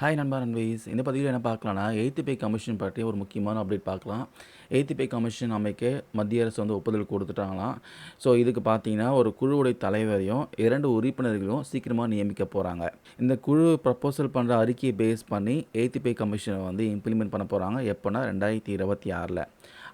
Hi நண்பா நண்பீஸ். இந்த பதிவில் என்ன பார்க்கலாம்னா எய்த்து பே கமிஷன் பற்றி ஒரு முக்கியமான அப்டேட் பார்க்கலாம். எய்த்து பே கமிஷன் அமைக்க மத்திய அரசு வந்து ஒப்புதல் கொடுத்துட்டாங்களாம். ஸோ இதுக்கு பார்த்தீங்கன்னா ஒரு குழுவுடைய தலைவரையும் இரண்டு உறுப்பினர்களையும் சீக்கிரமாக நியமிக்க போகிறாங்க இந்த குழு ப்ரப்போசல் பண்ணுற அறிக்கையை பேஸ் பண்ணி எய்த்து பே கமிஷனை வந்து இம்ப்ளிமெண்ட் பண்ண போகிறாங்க எப்போனா ரெண்டாயிரத்தி இருபத்தி ஆறில்.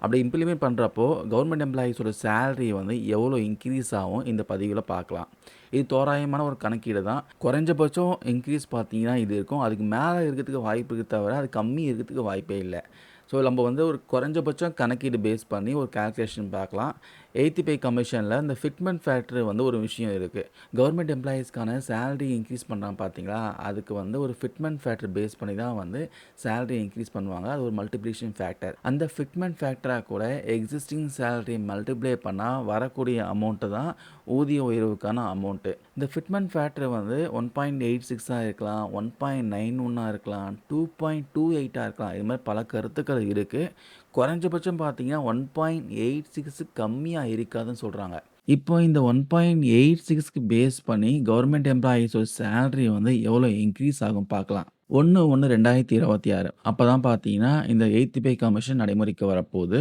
அப்படி இம்ப்ளிமெண்ட் பண்ணுறப்போ கவர்மெண்ட் எம்ப்ளாயீஸோட சேலரி வந்து எவ்வளோ இன்க்ரீஸ் ஆகும் இந்த பதிவில் பார்க்கலாம். இது தோராயமான ஒரு கணக்கீடு தான். குறைஞ்சபட்சம் இன்க்ரீஸ் பார்த்தீங்கன்னா இது இருக்கும். அதுக்கு மேலே இருக்கிறதுக்கு வாய்ப்பு இருக்குது தவிர அது கம்மி இருக்கிறதுக்கு வாய்ப்பே இல்லை. ஸோ நம்ம வந்து ஒரு குறைஞ்சபட்சம் கணக்கீடு பேஸ் பண்ணி ஒரு கால்குலேஷன் பார்க்கலாம். எயித்து பே கமிஷனில் இந்த ஃபிட்மெண்ட் ஃபேக்டர் வந்து ஒரு விஷயம் இருக்குது கவர்மெண்ட் எம்ப்ளாயீஸ்க்கான சேலரி இன்க்ரீஸ் பண்ணுறாங்க பார்த்தீங்களா? அதுக்கு வந்து ஒரு ஃபிட்மெண்ட் ஃபேக்டர் பேஸ் பண்ணி தான் வந்து சேலரி இன்க்ரீஸ் பண்ணுவாங்க. அது ஒரு மல்டிப்ளிகேஷன் ஃபேக்டர் அந்த ஃபிட்மெண்ட் ஃபேக்டராக கூட எக்ஸிஸ்டிங் சேலரி மல்டிப்ளை பண்ணால் வரக்கூடிய அமௌண்ட்டு தான் ஊதிய உயர்வுக்கான அமௌண்ட்டு இந்த ஃபிட்மெண்ட் ஃபேக்டர் வந்து ஒன் பாயிண்ட் எயிட் சிக்ஸாக இருக்கலாம் ஒன் பாயிண்ட் நைன் ஒன்னாக இருக்கலாம் டூ பாயிண்ட் டூ எயிட்டாக இருக்கலாம். இது மாதிரி பல கருத்துக்கள் இருக்குது குறைஞ்சபட்சம் பார்த்தீங்கன்னா ஒன் பாயிண்ட் எயிட் சிக்ஸு கம்மியாக இருக்காதுன்னு சொல்கிறாங்க இப்போ இந்த ஒன் பாயிண்ட் எயிட் சிக்ஸ்க்கு பேஸ் பண்ணி கவர்மெண்ட் எம்ப்ளாயீஸோட சேலரி வந்து எவ்வளோ இன்க்ரீஸ் ஆகும் பார்க்கலாம் ஒன்று ஒன்று ரெண்டாயிரத்தி இருபத்தி ஆறு. அப்போ தான் பார்த்தீங்கன்னா இந்த எய்த் பே கமிஷன் நடைமுறைக்கு வரப்போகுது.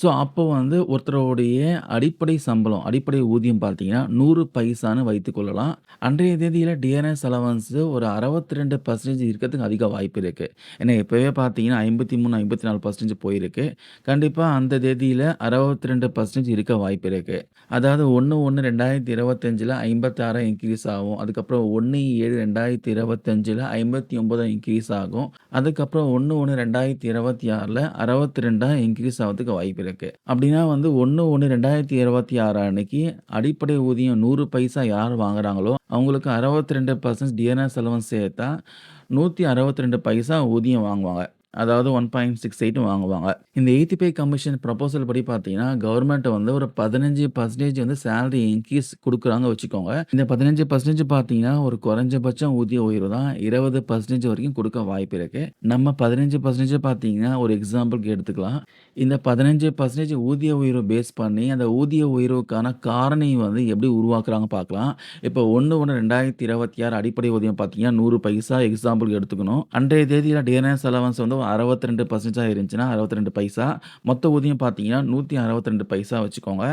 ஸோ அப்போ வந்து ஒருத்தருடைய அடிப்படை சம்பளம் அடிப்படை ஊதியம் பார்த்தீங்கன்னா நூறு பைசான்னு வைத்துக்கொள்ளலாம் அன்றைய தேதியில் டிஎன்எஸ் அலவன்ஸு ஒரு அறுபத்தி ரெண்டு பர்சன்டேஜ் இருக்கிறதுக்கு அதிக வாய்ப்பு இருக்குது ஏன்னா இப்போவே பார்த்தீங்கன்னா ஐம்பத்தி மூணு ஐம்பத்தி நாலு பர்சன்டேஜ் போயிருக்கு. கண்டிப்பாக அந்த தேதியில் அறுபத்தி ரெண்டு பர்சன்டேஜ் இருக்க வாய்ப்பு இருக்குது அதாவது ஒன்று ஒன்று ரெண்டாயிரத்தி இருபத்தஞ்சில் ஐம்பத்தாறு இன்க்ரீஸ் ஆகும். அதுக்கப்புறம் ஒன்று ஏழு ரெண்டாயிரத்தி இருபத்தஞ்சில் ஐம்பத்தி ஒம்பது இன்க்ரீஸ் ஆகும். அதுக்கப்புறம் ஒன்று ஒன்று ரெண்டாயிரத்தி இருபத்தி ஆறில் அறுபத்தி ரெண்டாக இன்க்ரீஸ் ஆகிறதுக்கு வாய்ப்பு இருக்குது அப்படின்னா வந்து ஒன்று ஒன்று ரெண்டாயிரத்தி இருபத்தி ஆறு அன்னைக்கு அடிப்படை ஊதியம் நூறு பைசா யார் வாங்குறாங்களோ அவங்களுக்கு அறுபத்தி ரெண்டு பர்சன்ட் டிஎன்எஸ் செலவன் சேர்த்தா நூற்றி அறுபத்தி ரெண்டு பைசா ஊதியம் வாங்குவாங்க. அதாவது ஒன் பாயிண்ட் சிக்ஸ் எயிட் வாங்குவாங்க. இந்த எய்த் பே கமிஷன் ப்ரப்போசல் படி பார்த்தீங்கன்னா கவர்மெண்ட் வந்து ஒரு பதினஞ்சு பர்சன்டேஜ் வந்து சேலரி இன்க்ரீஸ் கொடுக்குறாங்க வச்சுக்கோங்க. இந்த பதினஞ்சு பர்சன்டேஜ் பார்த்தீங்கன்னா ஒரு குறைஞ்சபட்சம் ஊதிய உயர்வு தான். இருபது பர்சன்டேஜ் வரைக்கும் கொடுக்க வாய்ப்பு இருக்கு. நம்ம பதினஞ்சு பர்சன்டேஜ் பார்த்தீங்கன்னா ஒரு எக்ஸாம்பிளுக்கு எடுத்துக்கலாம். இந்த பதினஞ்சு பர்சன்டேஜ் ஊதிய உயர்வு பேஸ் பண்ணி அந்த ஊதிய உயர்வுக்கான காரணி வந்து எப்படி உருவாக்குறாங்க பார்க்கலாம். இப்போ ஒன்று ஒன்று ரெண்டாயிரத்தி இருபத்தி ஆறு அடிப்படை ஊதியம் பார்த்தீங்கன்னா நூறு பைசா எக்ஸாம்பிளுக்கு எடுத்துக்கணும். அன்றைய தேதியில் டிஎன்எஸ் அலவன்ஸ் வந்து அறுபத்தி ரெண்டு பர்சன்டேஜாக இருந்துச்சுன்னா அறுபத்தி ரெண்டு பைசா. மொத்த ஊதியம் பார்த்தீங்கன்னா நூற்றி அறுபத்தி ரெண்டு பைசா வச்சுக்கோங்க.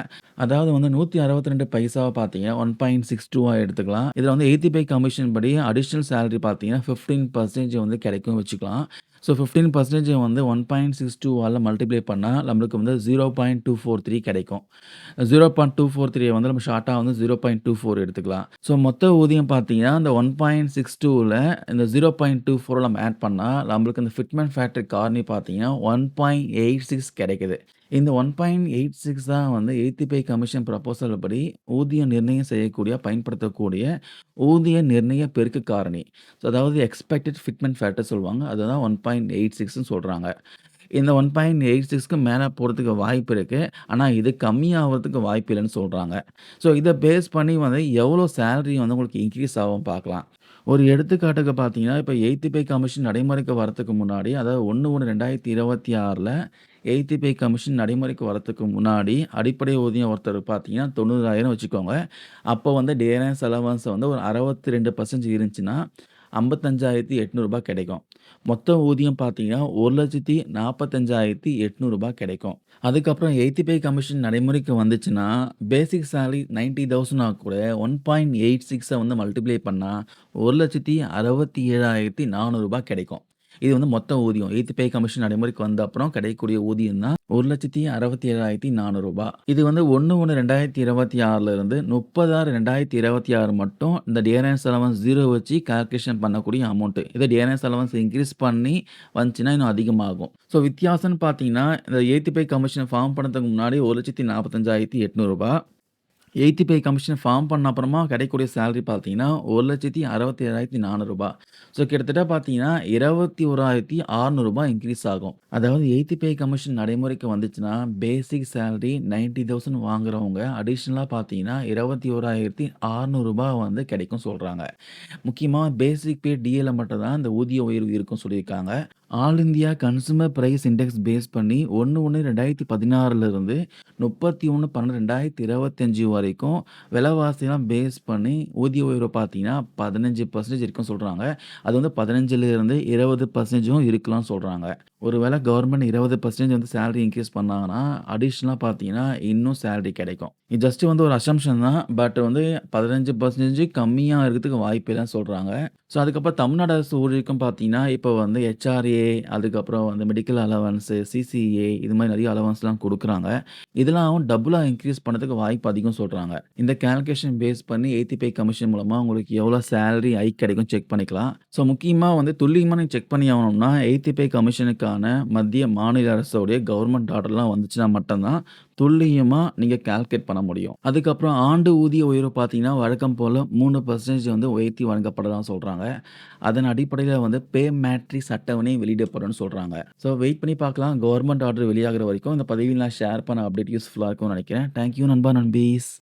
அதாவது வந்து நூற்றி அறுபத்தி ரெண்டு பைசாவை பார்த்தீங்கன்னா ஒன் பாயிண்ட் சிக்ஸ் டூவாக எடுத்துக்கலாம். இதில் வந்து எயிட்டி பை கமிஷன் படி அடிஷ்னல் சேலரி பார்த்தீங்கன்னா ஃபிஃப்டீன் பர்சன்டேஜ் வந்து கிடைக்கும் வச்சுக்கலாம். ஸோ ஃபிஃப்டீன் பர்சன்டேஜ் வந்து ஒன் பாயிண்ட் சிக்ஸ் டூவால் மல்டிப்ளை பண்ணால் நம்மளுக்கு வந்து zero point two four three கிடைக்கும். Zero point two four three வந்து நம்ம ஷார்ட்டாக வந்து ஜீரோ பாயிண்ட் டூ ஃபோர் எடுத்துக்கலாம். ஸோ மொத்த ஊதியம் பார்த்தீங்கன்னா இந்த ஒன் பாயிண்ட் சிக்ஸ் டூவில் இந்த ஜீரோ பாயிண்ட் டூ ஃபோரில் நம்ம ஆட் பண்ணால் நம்மளுக்கு இந்த ஃபிட்மெண்ட் ஃபேக்டரி கார்னி பார்த்தீங்கன்னா ஒன் பாயிண்ட் எயிட் சிக்ஸ் கிடைக்குது. இந்த ஒன் பாயிண்ட் எயிட் சிக்ஸ் தான் வந்து எய்த்தி பே கமிஷன் ப்ரப்போசல் படி ஊதியம் நிர்ணயம் செய்யக்கூடிய பயன்படுத்தக்கூடிய ஊதிய நிர்ணய பெருக்கு காரணி. ஸோ அதாவது எக்ஸ்பெக்டட் ஃபிட்மெண்ட் ஃபேக்டர் சொல்லுவாங்க. அதுதான் ஒன் பாயிண்ட் எயிட் சிக்ஸ்னு சொல்கிறாங்க இந்த ஒன் பாயிண்ட் எயிட் சிக்ஸ்க்கு மேலே போகிறதுக்கு வாய்ப்பு இருக்குது ஆனால் இது கம்மியாகிறதுக்கு வாய்ப்பு இல்லைன்னு சொல்கிறாங்க ஸோ இதை பேஸ் பண்ணி வந்து எவ்வளோ சேலரி வந்து உங்களுக்கு இன்க்ரீஸ் ஆகும் பார்க்கலாம் ஒரு எடுத்துக்காட்டுக்கு பார்த்தீங்கன்னா இப்போ எயித்து பே கமிஷன் நடைமுறைக்கு வரத்துக்கு முன்னாடி அதாவது ஒன்று ஒன்று ரெண்டாயிரத்தி இருபத்தி ஆறில் எயித்து பே கமிஷன் நடைமுறைக்கு வரத்துக்கு முன்னாடி அடிப்படை ஊதியம் ஒருத்தர் பார்த்தீங்கன்னா தொண்ணூறாயிரம் வச்சுக்கோங்க. அப்போ வந்து டிஎன்எஸ் அலவன்ஸ் வந்து ஒரு அறுபத்தி ரெண்டு பர்சன்டேஜ் இருந்துச்சுன்னா ஐம்பத்தஞ்சாயிரத்தி எட்நூறுபா கிடைக்கும். மொத்த ஊதியம் பார்த்தீங்கன்னா ஒரு லட்சத்தி நாற்பத்தஞ்சாயிரத்தி எட்நூறுபா கிடைக்கும். அதுக்கப்புறம் எயிட்டி பே கமிஷன் நடைமுறைக்கு வந்துச்சுன்னா பேசிக் சேலரி நைன்ட்டி தௌசண்டாக கூட ஒன் பாயிண்ட் எயிட் சிக்ஸை வந்து மல்டிப்ளை பண்ணால் ஒரு லட்சத்தி அறுபத்தி ஏழாயிரத்தி நானூறுரூபா கிடைக்கும். இது வந்து மொத்த ஊதியம். எய்த் பே கமிஷன் நடைமுறைக்கு வந்த அப்புறம் கிடைக்கக்கூடிய ஊதியம் தான் ஒரு லட்சத்தி அறுபத்தி ஏழாயிரத்தி நானூறுரூபா இது வந்து ஒன்று ஒன்று ரெண்டாயிரத்தி இருபத்தி ஆறுல இருந்து முப்பதாறு ரெண்டாயிரத்தி இருபத்தி ஆறு மட்டும் இந்த டிஎன்எஸ் அலவன்ஸ் ஜீரோ வச்சு கால்குலேஷன் பண்ணக்கூடிய அமௌண்ட்டு இதை டிஎன்எஸ் அலவன்ஸ் இன்க்ரீஸ் பண்ணி வந்துச்சுன்னா இன்னும் அதிகமாகும். ஸோ வித்தியாசம்னு பார்த்தீங்கன்னா இந்த எய்த் பே கமிஷன் ஃபார்ம் பண்ணதுக்கு முன்னாடி ஒரு லட்சத்தி நாற்பத்தஞ்சாயிரத்தி எட்நூறுபா எயிட்டி பே கமிஷன் ஃபார்ம் பண்ண அப்புறமா கிடைக்கக்கூடிய சேலரி பார்த்தீங்கன்னா ஒரு லட்சத்தி அறுபத்தி ஏழாயிரத்தி நானூறுபா ஸோ கிட்டத்தட்ட பார்த்தீங்கன்னா இருபத்தி ஓராயிரத்தி அறநூறுபா இன்க்ரீஸ் ஆகும். அதாவது எய்த்தி பே கமிஷன் நடைமுறைக்கு வந்துச்சுன்னா பேசிக் சேலரி நைன்ட்டி தௌசண்ட் வாங்குறவங்க அடிஷ்னலாக பார்த்தீங்கன்னா இருபத்தி ஓராயிரத்தி அறநூறுபா வந்து கிடைக்கும் சொல்கிறாங்க முக்கியமாக பேசிக் பே டிஎல்ல மட்டும் தான் இந்த ஊதிய உயர்வு இருக்கும் சொல்லியிருக்காங்க. All India consumer price index base பண்ணி ஒன்று ஒன்று ரெண்டாயிரத்தி பதினாறுலேருந்து முப்பத்தி ஒன்று பன்னெண்டு ரெண்டாயிரத்தி இருபத்தஞ்சி வரைக்கும் விலைவாசியெல்லாம் பேஸ் பண்ணி ஊதிய உயர்வு பார்த்தீங்கன்னா பதினஞ்சு பர்சன்டேஜ் இருக்கும் சொல்கிறாங்க அது வந்து பதினஞ்சுலேருந்து இருபது பர்சன்டேஜும் இருக்கலாம்னு சொல்கிறாங்க ஒரு வேளை கவர்மெண்ட் இருபது பர்சன்டேஜ் வந்து சேலரி இன்க்ரீஸ் பண்ணாங்கன்னா அடிஷ்னலாக பார்த்தீங்கன்னா இன்னும் சேலரி கிடைக்கும். இது ஜஸ்ட் வந்து ஒரு அசம்ஷன் தான். பட் வந்து பதினஞ்சு பர்சன்டேஜ் கம்மியாக இருக்கிறதுக்கு வாய்ப்பெல்லாம் சொல்கிறாங்க ஸோ அதுக்கப்புறம் தமிழ்நாடு அரசு ஊழியருக்கும் பார்த்தீங்கன்னா, இப்போ வந்து ஹெச்ஆர்ஏ அதுக்கப்புறம் வந்து மெடிக்கல் அலவன்ஸு, சிசிஏ இது மாதிரி நிறைய அலவன்ஸ்லாம் கொடுக்குறாங்க இதெல்லாம் டபுளாக இன்க்ரீஸ் பண்ணதுக்கு வாய்ப்பு அதிகம் சொல்கிறாங்க இந்த கால்குலேஷன் பேஸ் பண்ணி எய்த் பே கமிஷன் மூலமாக உங்களுக்கு எவ்வளோ சேலரி ஐ கிடைக்கும் செக் பண்ணிக்கலாம். ஸோ முக்கியமாக வந்து துல்லியமாக நீங்கள் செக் பண்ணி ஆகணும்னா, எய்த் பே கமிஷனுக்கான மத்திய, மாநில அரசோடைய கவர்மெண்ட் ஆர்டர்லாம் வந்துச்சுன்னா மட்டும்தான் துல்லியமாக நீங்கள் கேல்குலேட் கால்குலேட் பண்ண முடியும். அதுக்கப்புறம் ஆண்டு ஊதிய உயர்வு பார்த்தீங்கன்னா, வழக்கம் போல் மூணு பர்சன்டேஜ் வந்து உயர்த்தி வழங்கப்படலாம் சொல்கிறாங்க அதன் அடிப்படையில் வந்து பே மேட்ரிக்ஸ் அட்டவணை வெளியிடப்படும்னு சொல்கிறாங்க ஸோ வெயிட் பண்ணி பார்க்கலாம். கவர்மெண்ட் ஆர்டர் வெளியாகிற வரைக்கும் இந்த பதிவில் நான் ஷேர் பண்ண அப்டேட் யூஸ்ஃபுல்லாக இருக்கும்னு நினைக்கிறேன் தேங்க் யூ நண்பா, நண்பீஸ்.